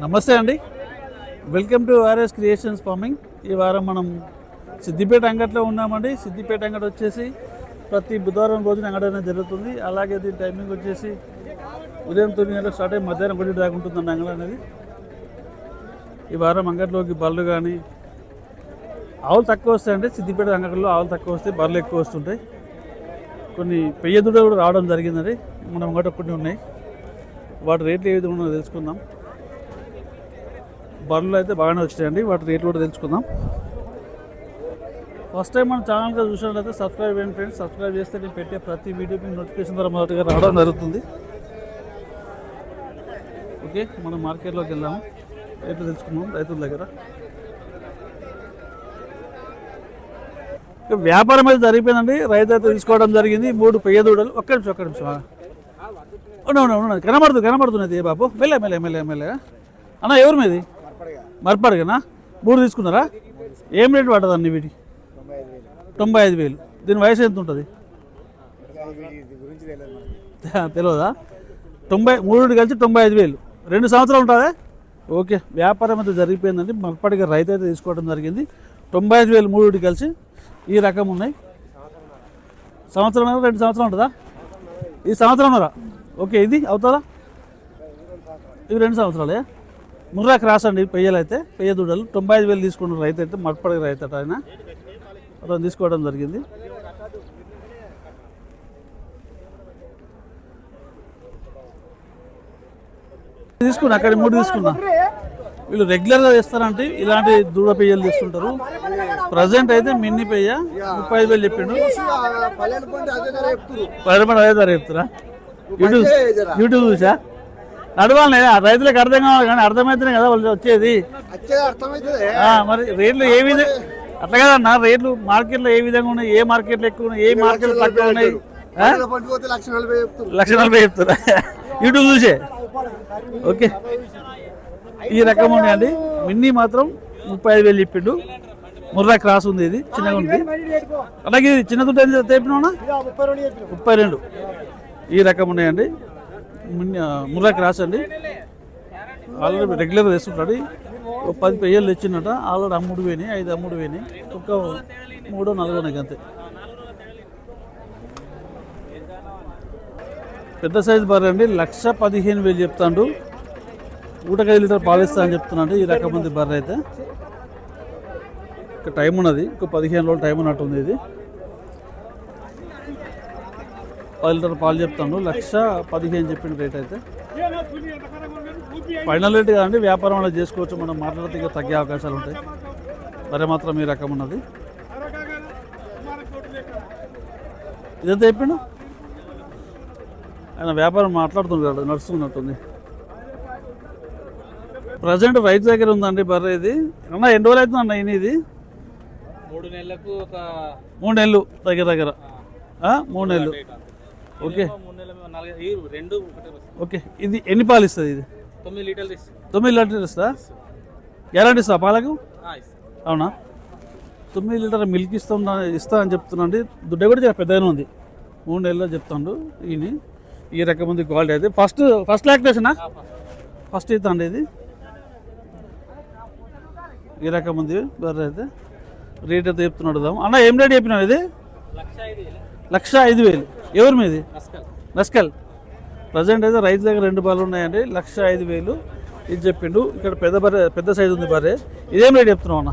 నమస్తే అండి. Welcome to RS creations farming ఈ వారం మనం సిద్దిపేట అంగట్లో ఉన్నామండి. సిద్దిపేట అంగడి వచ్చేసి ప్రతి బుధవారం రోజున అంగడి అనేది జరుగుతుంది. అలాగే దీని టైమింగ్ వచ్చేసి ఉదయం తొమ్మిది గంటలకు స్టార్ట్ అయ్యి మధ్యాహ్నం ఒకటి దాకా ఉంటుందండి అంగడి అనేది. ఈ వారం అంగట్లోకి బళ్ళు కానీ ఆవులు తక్కువ వస్తాయండి. సిద్దిపేట అంగట్లో ఆవులు తక్కువ వస్తాయి బర్రెలు ఎక్కువ వస్తుంటాయి. కొన్ని పెయ్య కూడా రావడం జరిగిందండి. మనం ఒకటి కొన్ని ఉన్నాయి. వాటి రేట్లు ఏ విధంగా తెలుసుకుందాం. బర్రెలు అయితే బాగానే వచ్చినాయండి. వాటి రేట్లు కూడా తెలుసుకుందాం. ఫస్ట్ టైం మన ఛానల్గా చూసినట్లయితే సబ్స్క్రైబ్ చేయండి ఫ్రెండ్స్ సబ్స్క్రైబ్ చేస్తే నేను పెట్టే ప్రతి వీడియోకి నోటిఫికేషన్ ద్వారా మొదటిగా రావడం జరుగుతుంది. ఓకే మనం మార్కెట్లోకి వెళ్దాము. రేట్లు తెలుసుకుందాం రైతుల దగ్గర. వ్యాపారం అయితే జరిగిపోయిందండి. రైతు అయితే తీసుకోవడం జరిగింది. మూడు పెయ్య దూడలు. ఒక్క నిమిషం ఒక్క నిమిషం. అవును కనబడుతుంది కనబడుతున్నది ఏ బాబు. మెల్లె మెల్లె మెల్లె మెల్లె. అన్న ఎవరు మీది? మర్పడగనా మూడు తీసుకున్నారా? ఏం రేట్ పడుతుంది వీటి? తొంభై ఐదు వేలు. దీని వయసు ఎంత ఉంటుంది? తెలియదా తొంభై మూడు కలిసి తొంభై ఐదు వేలు. రెండు సంవత్సరాలు ఉంటుందా? ఓకే వ్యాపారం అయితే జరిగిపోయిందండి మర్పడిగా రైతు అయితే తీసుకోవడం జరిగింది. తొంభై ఐదు వేలు మూడు కలిసి ఈ రకం ఉన్నాయి. సంవత్సరం రెండు సంవత్సరాలు ఉంటుందా? ఈ సంవత్సరం ఉన్నారా? ఓకే ఇది అవుతుందా? ఇవి రెండు సంవత్సరాలే? ముర్రా క్రాస్ అండి పెయ్యలు అయితే పెయ్య దూడలు. తొంభై ఐదు వేలు తీసుకున్న రైతు అయితే మట్పడగ రైతు అట ఆయన. అతను తీసుకోవడం జరిగింది. తీసుకున్నా అక్కడ మూడు తీసుకున్నా. వీళ్ళు రెగ్యులర్గా చేస్తారంటే ఇలాంటి దూడ పెయ్యలు తీసుకుంటారు ప్రజెంట్ అయితే మిన్ని పెయ్య ముప్పై ఐదు వేలు చెప్పిండు. పది మంది అదే ధర చెప్తారా యూట్యూబ్ యూట్యూబ్ చూసా? నడవాలి రైతులకు అర్థం కావాలి కానీ అర్థమైతేనే కదా వాళ్ళు వచ్చేది. మరి రేట్లు ఏ విధంగా అట్లా కదన్నా రేట్లు మార్కెట్లో ఏ విధంగా ఉన్నాయి ఏ మార్కెట్లో ఎక్కువ ఉన్నాయి ఏ మార్కెట్లో తక్కువ ఉన్నాయి? లక్ష నలభై చెప్తారా యూట్యూబ్ చూసే? ఓకే. ఈ రకం ఉన్నాయండి మిన్నీ మాత్రం ముప్పై ఐదు వేలు చెప్పిండు. ముర్రా క్రాస్ ఉంది ఇది చిన్నగా ఉంది. అలాగే చిన్న దుడ్డు ఎంత తెప్పినా ముప్పై రెండు. ఈ రకం ఉన్నాయండి. ముర్రా క్రాస్ అండి ఆల్రెడీ రెగ్యులర్ తెస్తుంటాడు ఒక పది పెయ్యలు తెచ్చినట ఆల్రెడీ అమ్ముడు పోయినాయి ఐదు అమ్ముడు పోయినాయి. ఒక మూడో నలుగో నాకు అంతే. పెద్ద సైజు బర్రె అండి. లక్ష పదిహేను వేలు చెప్తాడు. ఊటకైదు లీటర్ పాలిస్తా అని చెప్తున్నాడు. ఈ రకం మంది బర్రె అయితే. ఇక టైం ఉన్నది. ఇంకో పదిహేను రోజులు టైం ఉన్నట్టుంది ఇది. పది లీటర్ పాలు చెప్తాను. లక్ష పదిహేను చెప్పిన రేట్ అయితే. ఫైనల్ రేట్ కాదండి వ్యాపారం అలా చేసుకోవచ్చు. మనం మాట్లాడితే ఇంకా తగ్గే అవకాశాలు ఉంటాయి. బర్రె మాత్రం ఈ రకం ఉన్నది. ఇదంతా చెప్పిండు? ఆయన వ్యాపారం మాట్లాడుతున్నాడు నడుస్తున్నట్టుంది. ప్రజెంట్ రైతు దగ్గర ఉందండి బర్రె ఇది. అన్న ఎన్ని రోజులు అవుతుంది అన్న ఇది? మూడు నెలలకు ఒక మూడు నెలలు దగ్గర దగ్గర? మూడు నెలలు. ఓకే. రెండు. ఓకే. ఇది ఎన్ని పాలు ఇస్తుంది ఇది? తొమ్మిది లీటర్లు తొమ్మిది లీటర్లు ఇస్తా గ్యారంటీ ఇస్తా పాలకు. అవునా? తొమ్మిది లీటర్ మిల్క్ ఇస్తాం ఇస్తా అని చెప్తున్నాండి దుడ్డ కూడా చాలా పెద్దగానే ఉంది. మూడు నెలల్లో చెప్తాడు ఈయన. ఈ రకం ఉంది క్వాలిటీ అయితే ఫస్ట్ ఫస్ట్ లాక్టేషనా ఫస్ట్ ఇస్తా అండి ఇది. ఈ రకం ఉంది బర్రె అయితే రేట్ అయితే చెప్తున్నాడు. అన్న ఏం రేట్ చెప్పినావు ఇది? లక్ష ఐదు వేలు. ఎవరి మీది? నస్కల్. ప్రజెంట్ అయితే రైతు దగ్గర రెండు బార్లు ఉన్నాయండి. లక్ష ఐదు వేలు. ఇది చెప్పిండు. ఇక్కడ పెద్ద బర్రె పెద్ద సైజు ఉంది బర్రె. ఇదేం రేట్ చెప్తున్నావు అన్న?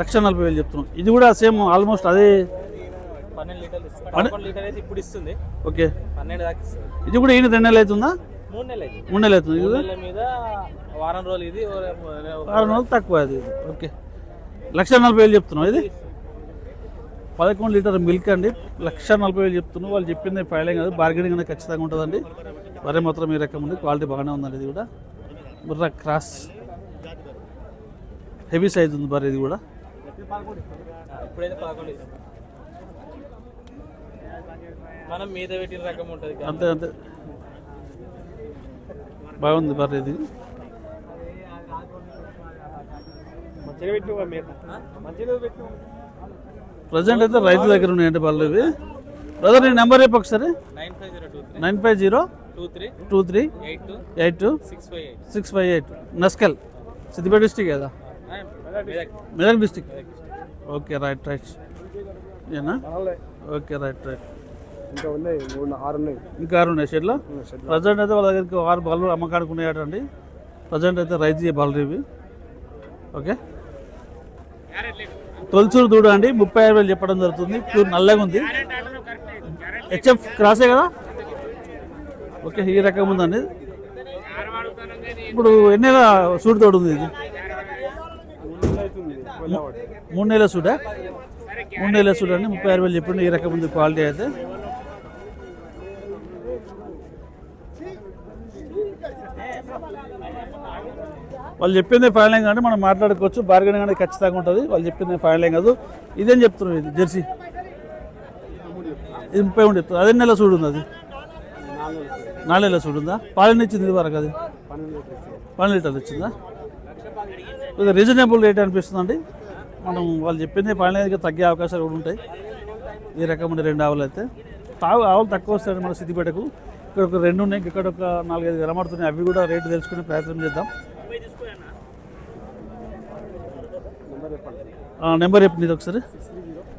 లక్ష నలభై. వేలు చెప్తున్నాం ఇది కూడా సేమ్ ఆల్మోస్ట్ అదే ఇప్పుడు ఇస్తుంది. ఓకే. పన్నెండు దాకా ఇది కూడా ఈయన రెండు నెలలు అవుతుందా? మూడు నెలలు అవుతుంది. మీద వారం రోజులు ఇది ఆరు నెలలు తక్కువ అది. ఓకే. లక్ష నలభై వేలు చెప్తున్నావు ఇది పదకొండు లీటర్ మిల్క్ అండి. లక్ష నలభై వేలు చెప్తున్నావు వాళ్ళు చెప్పింది ఫైలింగ్ కాదు. బార్గెనింగ్ అనేది ఖచ్చితంగా ఉంటుందండి. వరే మాత్రం ఈ రకం ఉంది. క్వాలిటీ బాగానే ఉందండి ఇది కూడా. బుర్ర క్రాస్. హెవీ సైజ్ ఉంది బర్రె ఇది కూడా. మనం మీద పెట్టిన రకం ఉంటుంది. అంతే అంతే. బాగుంది బర్రె ఇది. మంచిగా పెట్టు మీద మంచిగా పెట్టు. ప్రజెంట్ అయితే రైతు దగ్గర ఉన్నాయండి బళ్ళు ఇవి. బ్రదర్ నీ నెంబర్ చెప్పు ఒకసారి. Nine five zero two three. Nine five zero two three. Two three. Eight two. Eight two six five eight. Six five eight. Naskal. Siddipet district కదా? Medak district. Okay right right. ఏనా okay right right. ఇంకా ఉన్నాయి ఆరు ఉన్నాయి. ఇంకా ఆరు ఉన్నాయి. షెడ్లో? ప్రజెంట్ అయితే వాళ్ళ దగ్గరికి ఆరు బళ్ళు అమ్మకానికి ఉన్నాయటండి. ప్రజెంట్ అయితే రైతు బళ్ళు ఇవి. ఓకే? తొలచూరు దూడ అండి. ముప్పై ఐదు వేలు చెప్పడం జరుగుతుంది. ప్యూర్ నల్లగా ఉంది. హెచ్ఎఫ్ క్రాసే కదా? ఓకే ఈ రకం ఉందండి. ఇప్పుడు ఎన్ని నెలల సూట్ తోడు ఉంది ఇది? మూడు నెలల సూటా? మూడు నెలల సూట్ అండి. ముప్పై ఆరు వేలు చెప్పిండు. ఈ రకం ఉంది క్వాలిటీ అయితే. వాళ్ళు చెప్పింది ఫైనల్ ఏం కానీ మనం మాట్లాడుకోవచ్చు బార్గెనింగ్ అనేది ఖచ్చితంగా ఉంటుంది. వాళ్ళు చెప్పింది ఫైనల్ ఏం కాదు. ఇదేం చెప్తున్నాం ఇది జెర్సీ? ఇది ముప్పై ఉండి చెప్తుంది అదే నెల చూడుంది అది? నాలుగు నెలల చూడు ఉందా? పాలన ఇచ్చింది ఇది వరకు అది? పన్నెండు లీటర్లు ఇచ్చిందా? రీజనబుల్ రేట్ అనిపిస్తుందండి. మనం వాళ్ళు చెప్పింది పన్నెండుకి తగ్గే అవకాశాలు కూడా ఉంటాయి. ఈ రకమైన రెండు ఆవులు అయితే. తావు ఆవులు తక్కువ వస్తాయండి మన సిద్దిపేటకు. ఇక్కడ ఒక రెండు ఉన్నాయి ఇక్కడ ఒక నాలుగైదు కనబడుతున్నాయి అవి కూడా రేటు తెలుసుకునే ప్రయత్నం చేద్దాం. నెంబర్ చెప్పండి ఇది ఒకసారి.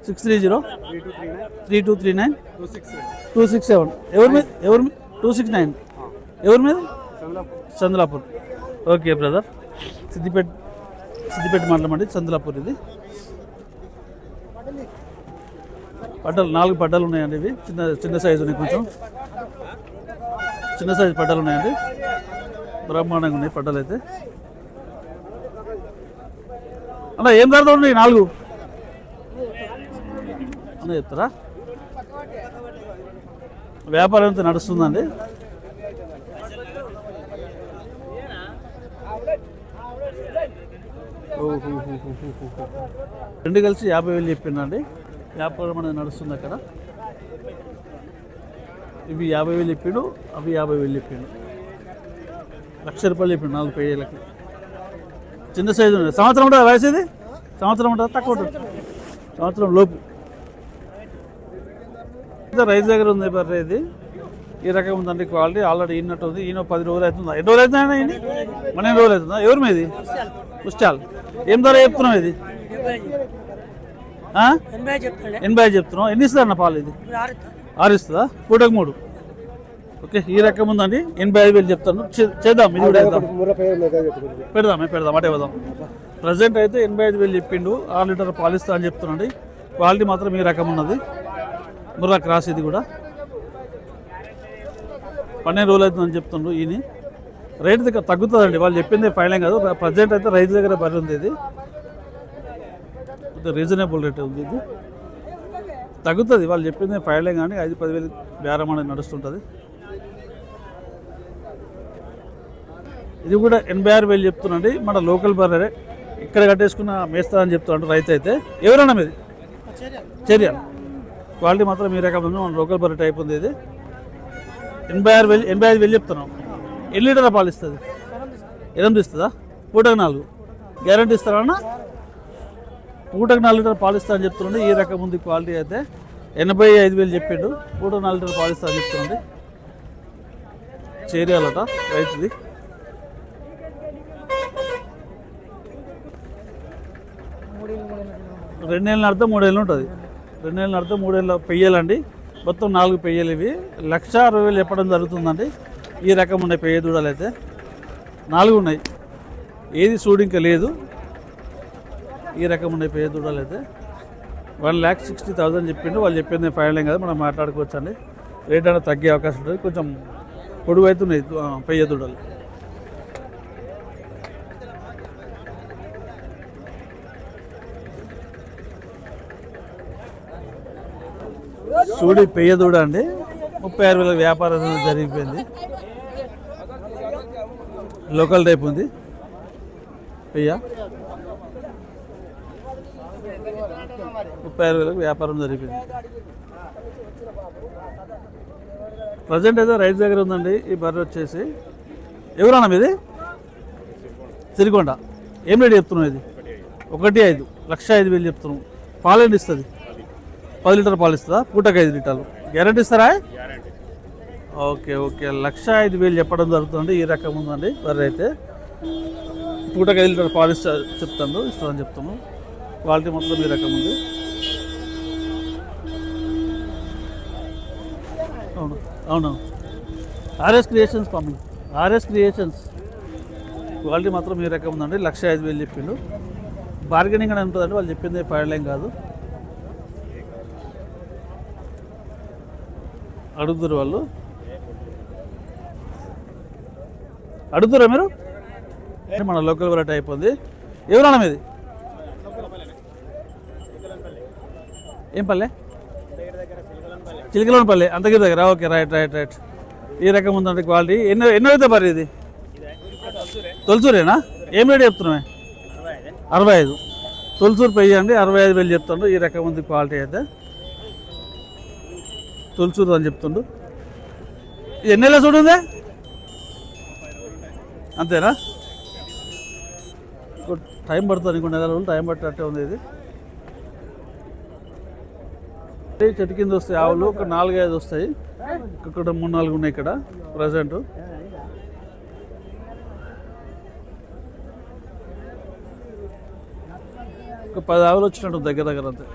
Six three zero. Three two three nine. Two six two six seven. ఎవరి మీద ఎవరి టూ సిక్స్ నైన్. ఎవరి మీద? Chandlapur okay brother. Siddipet Siddipet మాట్లాడమండి చంద్లాపూర్ ఇది. పడ్డలు నాలుగు పడ్డలు ఉన్నాయండి ఇవి. చిన్న చిన్న సైజు ఉన్నాయి కొంచెం. చిన్న సైజు పడ్డలు ఉన్నాయండి. బ్రహ్మాండంగా ఉన్నాయి పడ్డలు అయితే. అన్న ఏం ధర ఉన్నాయి? నాలుగు. అన్న చెప్తారా? వ్యాపారం ఎంత నడుస్తుందండి. రెండు కలిసి యాభై వేలు చెప్పిందండి. వ్యాపారం అనేది నడుస్తుంది అక్కడ. ఇవి యాభై వేలు చెప్పిండు అవి యాభై వేలు చెప్పిండు. లక్ష రూపాయలు చెప్పిండు నాలుగు పేజీలకి చిన్న సైజు సంవత్సరం ఉంటుందా వయసు ఇది? సంవత్సరం ఉంటుందా? తక్కువ ఉంటుంది? సంవత్సరం లోపు. రైతు దగ్గర ఉంది బర్రె ఇది. ఈ రకం ఉందండి క్వాలిటీ. ఆల్రెడీ ఈనట్టు ఉంది. ఈయన పది రోజులు అవుతుందా? ఎన్ని రోజులు అవుతుందా ఈయన? మన ఎన్ని రోజులు అవుతుందా? ఎవరి మీది? పుష్టాల్. ఏం ధర చెప్తున్నావు ఇది? ఎనభై ఐదు చెప్తున్నావు. ఎన్ని ఇస్తుంది అన్న పాలు ఇది? ఆరు ఇస్తుందా? పూటకు మూడు. ఓకే ఈ రకం ఉందండి. ఎనభై ఐదు వేలు చెప్తాను. చే- చేద్దాం ఇది కూడా చేద్దాం. పెడదామే పెడదాం అటే పోదాం ప్రజెంట్ అయితే ఎనభై ఐదు వేలు చెప్పిండు. ఆరు లీటర్ పాలిస్తా అని చెప్తున్నాండి. క్వాలిటీ మాత్రం ఈ రకం ఉన్నది. ముర్రా క్రాస్ ఇది కూడా. పన్నెండు రోజులు అవుతుందని చెప్తుండ్రు ఈయన రేట్ దగ్గర తగ్గుతుందండి. వాళ్ళు చెప్పింది ఫైనల్ కాదు. ప్రజెంట్ అయితే రైతు దగ్గర బరి ఉంది ఇది. రీజనబుల్ రేట్ ఉంది ఇది. తగ్గుతుంది. వాళ్ళు చెప్పింది ఫైనల్ కానీ ఐదు పదివేలు బేరం అనేది నడుస్తుంటుంది. ఇది కూడా ఎనభై ఆరు వేలు చెప్తున్నాండి మన లోకల్ బర్రె ఇక్కడ కట్టేసుకున్న మేస్తా అని చెప్తున్నాడు రైతు అయితే ఎవరన్నా మీది? చర్య క్వాలిటీ మాత్రం మీ రకం ఉంది మన లోకల్ బర్రె టైప్ ఉంది ఇది. ఎనభై ఆరు వేలు ఎనభై ఐదు వేలు చెప్తున్నాం. ఎన్ని లీటర్ల పాలు ఇస్తుంది? ఎనిమిది ఇస్తుందా? పూటకు నాలుగు. గ్యారంటీ ఇస్తారా అన్న? పూటకు నాలుగు లీటర్ పాలు ఇస్తా అని చెప్తున్నాడు ఈ రకం ఉంది క్వాలిటీ అయితే. ఎనభై ఐదు వేలు చెప్పిండు పూటకు నాలుగు లీటర్ పాలు ఇస్తా అని చెప్తున్నాడు. చేరియాలట రైతుది. రెండు నెలలు అర్థం మూడేళ్ళు ఉంటుంది. రెండు నెలలు అర్థం మూడేళ్ళు పెయ్యాలండి. మొత్తం నాలుగు పెయ్యలు ఇవి. లక్ష అరవై వేలు చెప్పడం జరుగుతుందండి. ఈ రకం ఉన్నాయి పెయ్య దూడలు అయితే. నాలుగు ఉన్నాయి. ఏది చూడు ఇంకా లేదు. ఈ రకం ఉన్నాయి పెయ్య దూడలు అయితే. వన్ ల్యాక్ సిక్స్టీ థౌసండ్ చెప్పిండు. వాళ్ళు చెప్పింది ఫైనల్ కదా మనం మాట్లాడుకోవచ్చు అండి రేట్ అనేది తగ్గే అవకాశం ఉంటుంది. కొంచెం పొడుగు అవుతున్నాయి పెయ్య దూడలు. సూడి పెయ్య దూడ అండి ముప్పై ఆరు వేల వ్యాపారం జరిగిపోయింది. లోకల్ టైప్ ఉంది. పెయ్య. ముప్పై ఆరు వేలకు వ్యాపారం జరిగింది ప్రజెంట్ అయితే రైతు దగ్గర ఉందండి. ఈ బర్రె వచ్చేసి. ఎవరన్నా మీది? సిరికొండ. ఏం రేటు చెప్తున్నావు ఇది? ఒకటి ఐదు. లక్ష ఐదు వేలు చెప్తున్నాం పాలేంటి ఇస్తుంది? పది లీటర్ పాలు ఇస్తుందా? పూటకు ఐదు లీటర్లు. గ్యారంటీ ఇస్తారా? ఓకే ఓకే లక్ష ఐదు వేలు చెప్పడం జరుగుతుంది. ఈ రకం ఉందండి. బర్రె అయితే పూటకి ఐదు లీటర్ పాలిస్ చెప్తాను. ఇస్తుందని చెప్తాము. క్వాలిటీ మొత్తం ఈ రకం ఉంది. అవును అవును. RS creations farming RS creations quality మాత్రం ఈ రకం ఉందండి. లక్ష ఐదు వేలు చెప్పిండు. బార్గెనింగ్ అని ఉంటుందండి. వాళ్ళు చెప్పింది పడలేం కాదు. అడుగుతారు వాళ్ళు. అడుగుతారా మీరు? మన లోకల్ వెరైటీ అయిపోయింది. ఎవరన్నా మీది? ఏం పల్లె? చిలికలోని అంతగిరి దగ్గర ఓకే రైట్ రైట్ రైట్ ఈ రకం ఉందంటే క్వాలిటీ ఎన్నో ఎన్నో అయితే మరి ఇది? తొలసూరేనా ఏం రేట్ చెప్తున్నామే అరవై ఐదు. తొలసూరు పెయ్యి అండి అరవై ఐదు వేలు చెప్తుండు ఈ రకం ఉంది క్వాలిటీ అయితే. తొలసూరు అని చెప్తుండు. ఎన్ని నెలల చూడుందే అంతేనా? టైం పడుతుంది ఇంకో నెల రోజులు టైం పట్టేటట్టే ఉంది ఇది. చెట్టు కింద వస్తాయి ఆవులు ఒక నాలుగైదు వస్తాయి. ఇక్కడ మూడు నాలుగు ఉన్నాయి ఇక్కడ ప్రజెంట్. ఒక పది ఆవులు వచ్చినట్టు దగ్గర దగ్గర అంతే.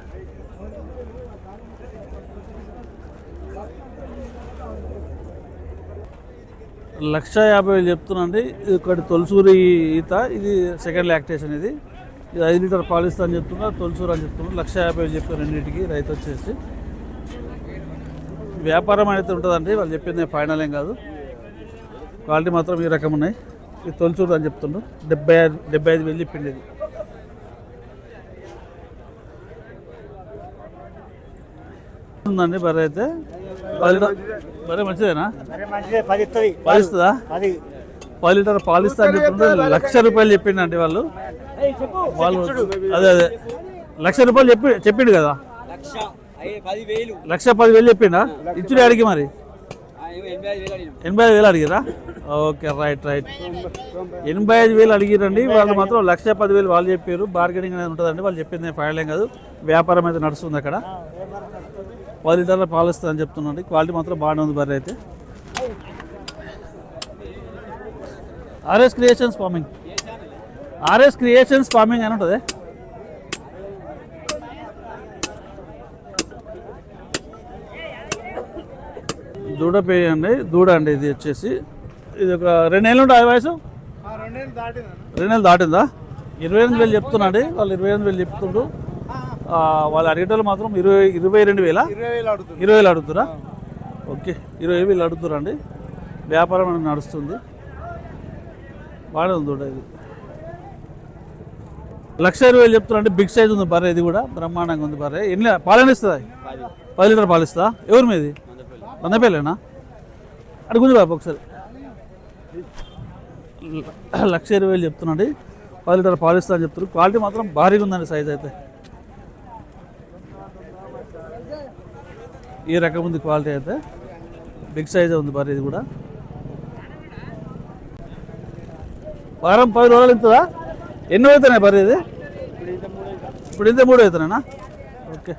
లక్ష యాభై వేలు చెప్తున్నాండి ఇది ఒకటి తొలసూరి ఈత ఇది సెకండ్ లాక్టేషన్ ఇది. ఇది ఐదు లీటర్ పాలిస్తా అని చెప్తున్నా తొలసూరు అని చెప్తున్నా. లక్ష యాభై వేలు చెప్పారు రెండింటికి రైతు వచ్చేసి. వ్యాపారం అయితే ఉంటుందండి వాళ్ళు చెప్పింది ఫైనల్ ఏం కాదు. క్వాలిటీ మాత్రం ఈ రకం ఉన్నాయి. ఇది తొలసూరు అని చెప్తుండ్రు. డెబ్బై ఐదు డెబ్బై ఐదు వేలు చెప్పింది ఇది. ఉందండి బర్రె అయితే. పది లీటర్ బర్రె మంచిదేనా? మంచిదే పది ఇస్తుంది పది. లీటర్ పాలిస్తా అని చెప్తుంటే లక్ష రూపాయలు చెప్పిండండి వాళ్ళు. వాళ్ళు అదే అదే. లక్ష రూపాయలు చెప్పి చెప్పిండు కదా? లక్ష. పదివేలు. లక్ష పది వేలు చెప్పిండా? ఇచ్చుడే అడిగి మరి? ఎనభై ఐదు వేలు అడిగిరా? Okay right right. ఎనభై ఐదు వేలు అడిగిరండి. వాళ్ళు మాత్రం లక్ష పది వేలు వాళ్ళు చెప్పారు. బార్గెనింగ్ అనేది ఉంటుందండి. వాళ్ళు చెప్పింది ఫైనల్ ఏం కాదు. వ్యాపారం అయితే నడుస్తుంది అక్కడ. పది లీటర్ల పాలు ఇస్తుంది అని చెప్తున్నాండి. క్వాలిటీ మాత్రం బాగానే ఉంది బర్రె అయితే. RS creations farming RS creations farming అని ఉంటుంది. దూడ పేయ అండి దూడ అండి ఇది వచ్చేసి. ఇది ఒక రెండు నెలలు ఉంటుంది వయసు? రెండేళ్ళు దాటిన రెండు నెలలు దాటిందా? ఇరవై ఎనిమిది వేలు చెప్తున్నాండి. వాళ్ళు ఇరవై ఎనిమిది వేలు చెప్తుండ్రు. వాళ్ళు అడిగేటోళ్ళు మాత్రం ఇరవై ఇరవై రెండు వేల? ఇరవై వేలు అడుగుతురా? ఓకే ఇరవై వేలు అడుగుతురండి వ్యాపారం అనేది నడుస్తుంది. బాగానే ఉంది ఇది. లక్ష ఇరవై వేలు చెప్తున్నారంటే బిగ్ సైజ్ ఉంది బర్రె ఇది కూడా. బ్రహ్మాండంగా ఉంది బర్రె. ఎన్ని పాలన ఇస్తుందా? పది. లీటర్ పాలు ఇస్తుందా? ఎవరు మీది? వందపేలేనా అడుగుంది బాబు ఒకసారి. లక్ష ఇరవై వేలు చెప్తున్నాండి పది లీటర్ పాలు ఇస్తా అని చెప్తున్నారు. క్వాలిటీ మాత్రం భారీగా ఉందండి సైజ్ అయితే. ఈ రకం ఉంది క్వాలిటీ అయితే. బిగ్ సైజ్ ఉంది బర్రె ఇది కూడా. వారం పది రోజులు ఇంతదా ఎన్నో అవుతున్నాయి బర్రె ఇది? ఇప్పుడు ఇంత మూడు అవుతున్నాయినా ఓకే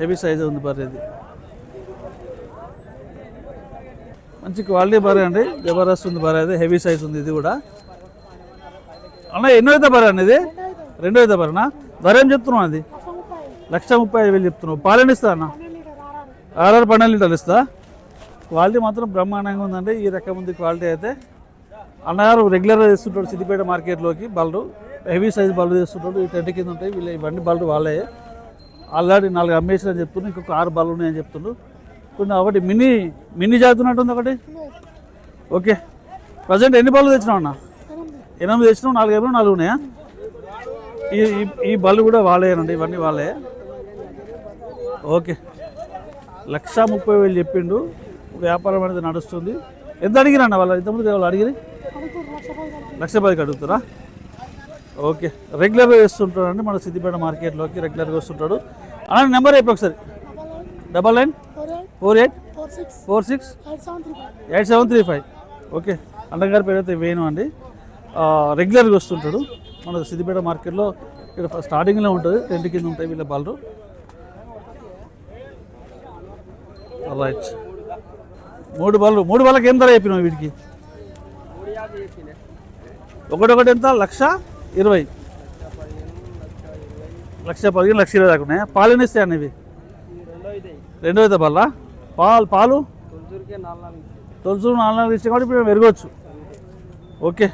హెవీ సైజ్ ఉంది బర్రె ఇది. మంచి క్వాలిటీ బర్రె అండి. జబర్దస్త్ ఉంది బర్రె అది. హెవీ సైజ్ ఉంది ఇది కూడా. అన్న ఎన్నో అయితే బర్రె అండి ఇది? రెండో అయితే బర్రెనా ధర ఏం చెప్తున్నావు అది? లక్ష ముప్పై ఐదు వేలు చెప్తున్నావు. పాలన ఇస్తా అన్న? ఆర్ఆర్ పన్నెండు లీటర్లు క్వాలిటీ మాత్రం బ్రహ్మాండంగా ఉందండి. ఈ రకం ఉంది క్వాలిటీ అయితే. అన్నగారు రెగ్యులర్గా తెస్తుంటాడు సిద్దిపేట మార్కెట్లోకి బల్లు హెవీ సైజ్ బల్లు తెస్తుంటాడు ఈ టెంట్ కింద ఉంటాయి. వీళ్ళు ఇవన్నీ బల్లు వాళ్ళే. ఆల్రెడీ నాలుగు అమ్మేసిన అని చెప్తున్నాడు ఇంకొక ఆరు బల్లు ఉన్నాయని చెప్తున్నాడు కొన్ని ఒకటి మినీ మినీ జాతున్నట్టుంది ఒకటి. ఓకే. ప్రజెంట్ ఎన్ని బల్లు తెచ్చినావు అన్న? ఎనిమిది తెచ్చినావు. నాలుగు ఏమో నాలుగు ఉన్నాయా? ఈ ఈ- ఈ బల్లు కూడా వాళ్ళేనండి. ఇవన్నీ వాళ్ళే. ఓకే. లక్ష ముప్పై వేలు చెప్పిండు. వ్యాపారం అనేది నడుస్తుంది. ఎంత అడిగినా అన్న వాళ్ళు? ఇంతకుముందు వాళ్ళు అడిగిరి లక్ష పదికి అడుగుతారా ఓకే. రెగ్యులర్గా వేస్తుంటాడు అండి మన సిద్దిపేట మార్కెట్లోకి రెగ్యులర్గా వస్తుంటాడు. అన్న నెంబర్ చెప్పి ఒకసారి. Double nine four eight four six eight seven three five. Okay. అండగారి పేరు అయితే వేణు అండి. రెగ్యులర్గా వస్తుంటాడు. మన సిద్దిపేట మార్కెట్లో ఇక్కడ స్టార్టింగ్లో ఉంటుంది. టెంట్ కింద ఉంటాయి వీళ్ళ బాలరు రైట్ మూడు బళ్ళు మూడు బళ్ళకి ఏం ధర చెప్పినావు వీటికి? ఒకటొకటి ఎంత? లక్ష ఇరవై. లక్ష పదిహేను లక్ష ఇరవై దాకా ఉన్నాయా? పాలు ఎన్ని ఇస్తాయి అన్నవి రెండో అయితే బల్ల పాలు పాలు? తొలుసు నాలుగు నాలుగు ఇచ్చాం కాబట్టి ఇప్పుడు పెరగవచ్చు ఓకే.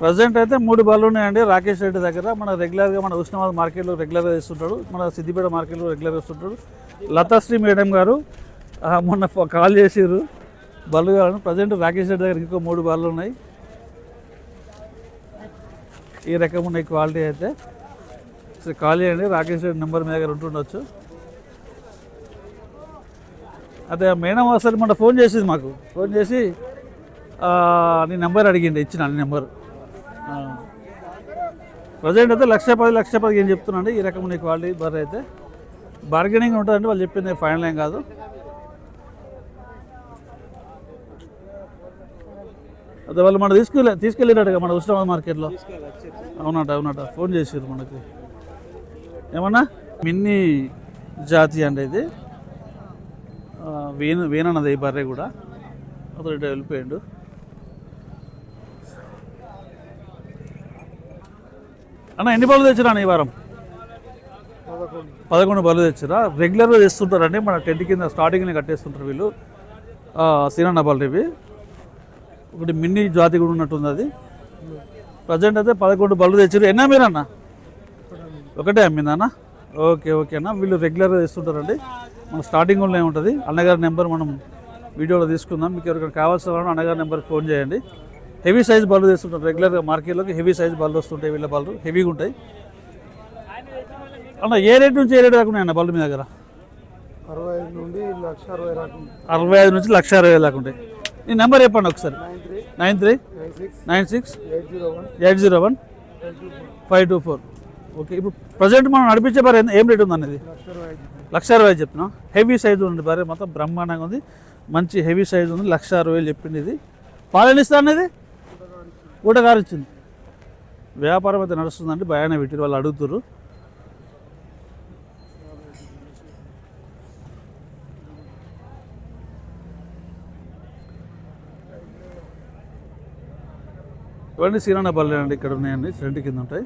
ప్రజెంట్ అయితే మూడు బళ్ళు ఉన్నాయండి. రాకేష్ రెడ్డి దగ్గర మన రెగ్యులర్గా మన ఉస్మానాబాద్ మార్కెట్లో రెగ్యులర్గా వేస్తుంటాడు. మన సిద్దిపేట మార్కెట్లో రెగ్యులర్గా వేస్తుంటాడు. లతాశ్రీ మేడం గారు మొన్న కాల్ చేసిర్రు. బల్లు కావాలని. ప్రజెంట్ రాకేష్ రెడ్డి దగ్గర ఇంకో మూడు బళ్ళు ఉన్నాయి. ఈ రకం ఉన్నాయి క్వాలిటీ అయితే. సరే కాల్ చేయండి. రాకేష్ రెడ్డి నెంబర్ మీ దగ్గర ఉంటుండొచ్చు. అదే మేడం అసలు మొన్న ఫోన్ చేసింది మాకు. ఫోన్ చేసి నీ నెంబర్ అడిగింది ఇచ్చిన నీ నెంబర్. ప్రజెంట్ అయితే లక్ష పది లక్ష పది ఏం చెప్తున్నాండి ఈ రకం నీ క్వాలిటీ బర్రె అయితే. బార్గెనింగ్ ఉంటుందండి వాళ్ళు చెప్పింది ఫైనల్ ఏం కాదు. అదే వాళ్ళు మన తీసుకెళ్ళి తీసుకెళ్ళినట్టుగా మన ఉస్మానాబాద్ మార్కెట్లో. అవునట అవునట. ఫోన్ చేసారు మనకి. ఏమన్నా? మిన్ని జాతి అండి ఇది. ఆ, వీణ వీణన్నది ఈ బర్రె కూడా. అతను ఇటు వెళ్ళిపోయాడు అన్న ఎన్ని బళ్ళు తెచ్చిరా అన్న ఈ వారం? పదకొండు బళ్ళు తెచ్చిరా రెగ్యులర్గా తెస్తుంటారండి మన టెంట్ కింద స్టార్టింగ్ని కట్టేస్తుంటారు వీళ్ళు. సీనన్న బళ్ళు ఇవి. ఒకటి మిన్ని జాతి కూడా ఉన్నట్టుంది అది. ప్రజెంట్ అయితే పదకొండు బళ్ళు తెచ్చారు ఎన్ని మీరన్నా? ఒకటే అమ్మిందన్న ఓకే ఓకే అన్న. వీళ్ళు రెగ్యులర్గా తెస్తుంటారండి. మన స్టార్టింగ్ కూడా ఏముంటుంది? అన్నగారి నెంబర్ మనం వీడియోలో తీసుకుందాం. మీకు ఎవరికైనా కావాల్సిన వాళ్ళు అన్నగారి నెంబర్కి ఫోన్ చేయండి. హెవీ సైజ్ బళ్ళు తెస్తుంటారు రెగ్యులర్గా మార్కెట్లోకి. హెవీ సైజ్ బళ్ళు వస్తుంటాయి వీళ్ళ బళ్ళు. హెవీగా ఉంటాయి. అన్న ఏ రేట్ నుంచి ఏ రేట్ దాకా ఉన్నాయన్న బళ్ళు మీ దగ్గర? అరవై ఐదు నుండి లక్ష అరవై అరవై ఐదు నుంచి లక్ష అరవై దాకా ఉంటాయి. నీ నెంబర్ చెప్పండి ఒకసారి. Nine three. Nine six. Eight zero one. Five two four. Okay ఇప్పుడు ప్రజెంట్ మనం నడిపించే బార్ ఏం రేట్ ఉంది అనేది లక్ష అరవై ఐదు చెప్తున్నాం. హెవీ సైజు ఉంది భార్య మొత్తం బ్రహ్మాండంగా ఉంది. మంచి హెవీ సైజు ఉంది. లక్ష అరవై వేలు చెప్పింది ఇది. పాలన ఇస్తా అనేది ఊటగారు వచ్చింది వ్యాపారం అయితే నడుస్తుందండి భయాన పెట్టి వాళ్ళు అడుగుతారు ఇవన్నీ సీరణ పల్లె అండి ఇక్కడ ఉన్నాయండి సెంటి కింద ఉంటాయి.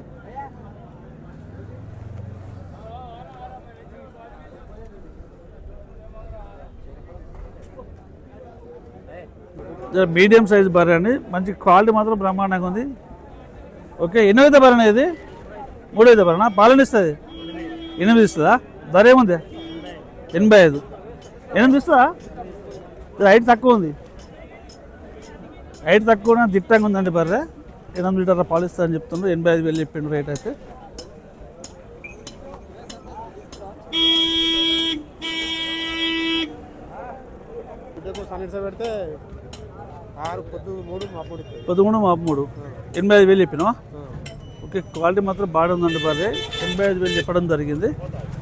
మీడియం సైజ్ బర్రె అండి. మంచి క్వాలిటీ మాత్రం బ్రహ్మాండంగా ఉంది. ఓకే ఎన్నో అయితే బర్రె ఇది మూడో అయితే బర్రెనా? పాలన ఇస్తుంది? ఎనిమిది ఇస్తుందా? ధర ఏముంది? ఎనభై ఐదు. ఎనిమిది ఇస్తుందా? హైట్ తక్కువ ఉంది. హైట్ తక్కువ దిట్టంగా ఉందండి బర్రె. ఎనిమిది లీటర్ల పాలు ఇస్తా అని చెప్తుండ్రు. ఎనభై ఐదు వేలు చెప్పిండు రేట్ అయితే. పెడితే ఆరు పొద్దు మూడు మా పొడి పదమూడు మా మూడు ఎనభై ఐదు వేలు చెప్పినావా? ఓకే క్వాలిటీ మాత్రం బాగా ఉందండి బర్రె ఎనభై ఐదు వేలు చెప్పడం జరిగింది.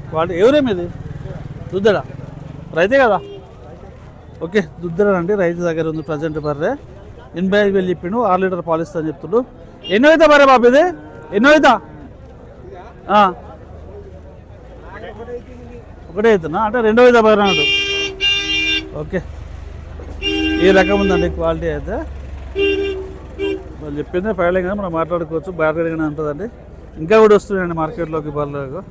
క్వాలిటీ ఎవరేమి ఇది? దుద్దడా? రైతే కదా? ఓకే దుద్దడా అండి రైతు దగ్గర ఉంది ప్రజెంట్ బర్రె ఎనభై ఐదు వేలు చెప్పిండు ఆరు లీటర్ పాలు ఇస్తా అని చెప్తుండు. ఎన్నో అవుతా బర్రె బాబు ఇది? ఎన్నో అవుతా. ఒకటే అవుతున్నా? అంటే రెండో అవుతా బర్రె అన్నాడు. ఓకే. ఈ రకం ఉందండి? క్వాలిటీ అయితే? వాళ్ళు చెప్పిందే ఫైల్ కానీ మనం మాట్లాడుకోవచ్చు. బార్గెనింగ్ ఉంటుందండి ఇంకా కూడా వస్తున్నాయండి మార్కెట్లోకి బర్రెలకు